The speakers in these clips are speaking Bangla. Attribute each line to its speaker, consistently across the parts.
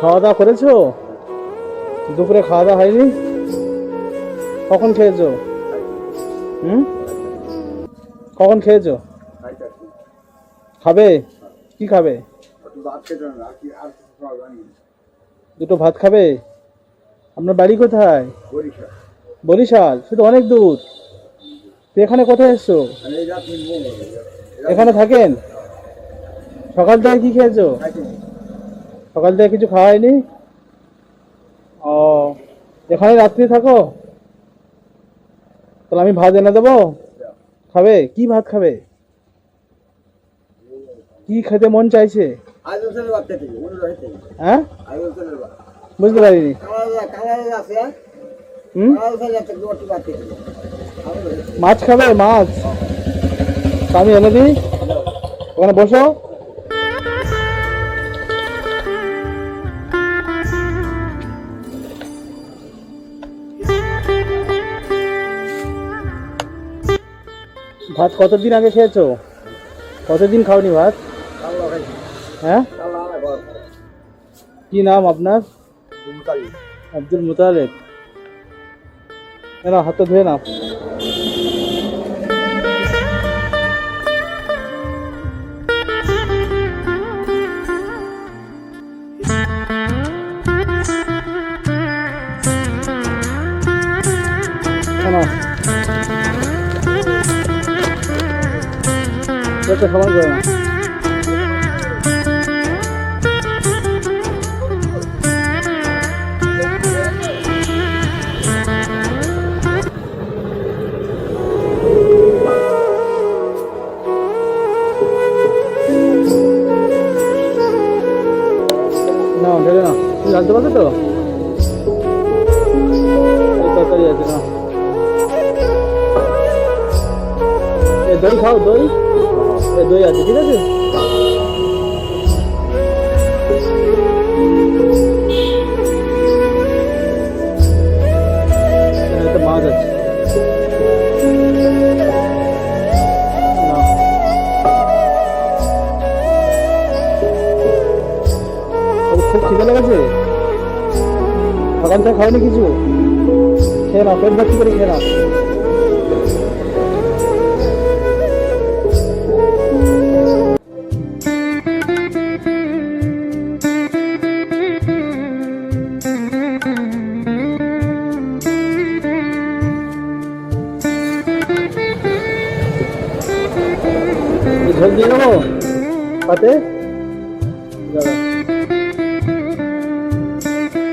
Speaker 1: খাওয়া দাওয়া করেছ? দুপুরে খাওয়া দাওয়া হয়নি? কখন খেয়েছো? হুম? কখন খেয়েছো? খাবে? কি খাবে? দুটো ভাত খাবে? আপনার বাড়ি কোথায়? বরিশাল। সেটা অনেক দূর। তুই এখানে কোথায় এসছো? এখানে থাকেন? সকাল থেকে কি খেয়েছো? সকাল থেকে কিছু খাওয়া হয়নি ও। এখানে রাত্রি থাকো। তাহলে আমি ভাত এনে দেবো। খাবে? কি ভাত খাবে? কি খেতে মন চাইছে? হ্যাঁ? বুঝতে পারিনি। মাছ খাবে? মাছ। আমি এনে দিই। ওখানে বসো। ভাত কতদিন আগে খেয়েছো? কতদিন খাওনি ভাত? হ্যাঁ? কি নাম আপনার? আব্দুল মুতালেব। না হাতটা ধুয়ে নাও। কেন পেটটা সমান করে না পারছ তো? তরকারি আছে না দই খাও দই। দই আছে, ঠিক আছে? মাছ আছে। লেগেছে? খাওনি কিছু? খেয়ে নাও, পেট ভর্তি করে খেয়ে নাও। ঝোল দিয়ে পাতে দাঁড়া।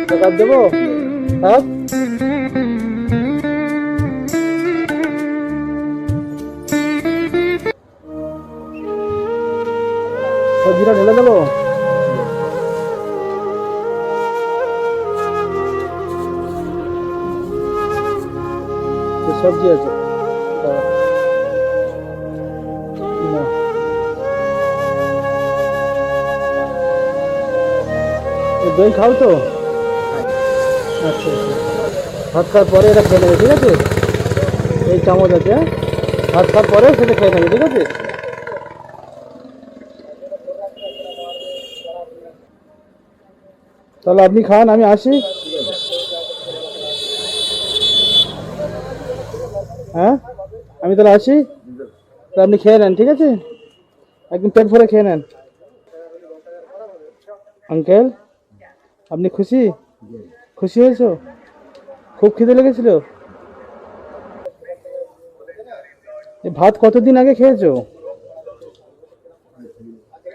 Speaker 1: টাকা দেবো হ্যাঁ সবজিটা ঢেলে দেবো সবজি আছে দই খাও তো? আচ্ছা আচ্ছা। ভাত খাওয়ার পরে এটা খেয়ে নেবে, ঠিক আছে? এই চামচ আছে হ্যাঁ? ভাত খাওয়ার পরে সেটা খেয়ে নেবে, ঠিক আছে? তাহলে আপনি খান, আমি আসি। হ্যাঁ? আমি তাহলে আসি। তাহলে আপনি খেয়ে নেন, ঠিক আছে? একদম পেট ভরে খেয়ে নেন। আঙ্কেল? আপনি খুশি? খুশি হয়েছো? খুব খিদে লেগেছিল? ভাত কতদিন আগে খেয়েছো?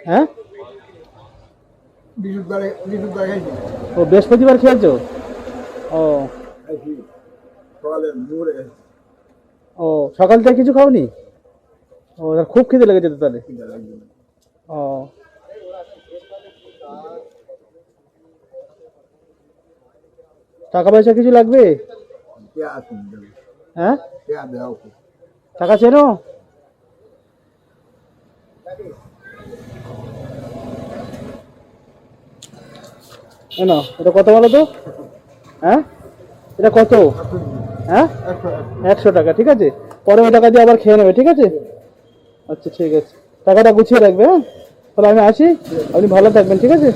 Speaker 1: হ্যাঁ? ও বৃহস্পতিবার খেয়েছো? ও। ও সকাল থেকে কিছু খাওনি? ও খুব খিদে লেগেছে তো তাহলে। ও। টাকা পয়সা কিছু লাগবে? হ্যাঁ? টাকা চেনো? এটা কত বলো তো? হ্যাঁ? এটা কত? হ্যাঁ? একশো টাকা ঠিক আছে? পরে ওই টাকা দিয়ে আবার খেয়ে নেবে ঠিক আছে? আচ্ছা ঠিক আছে। টাকাটা গুছিয়ে রাখবে হ্যাঁ? তাহলে আমি আসি আপনি ভালো থাকবেন ঠিক আছে?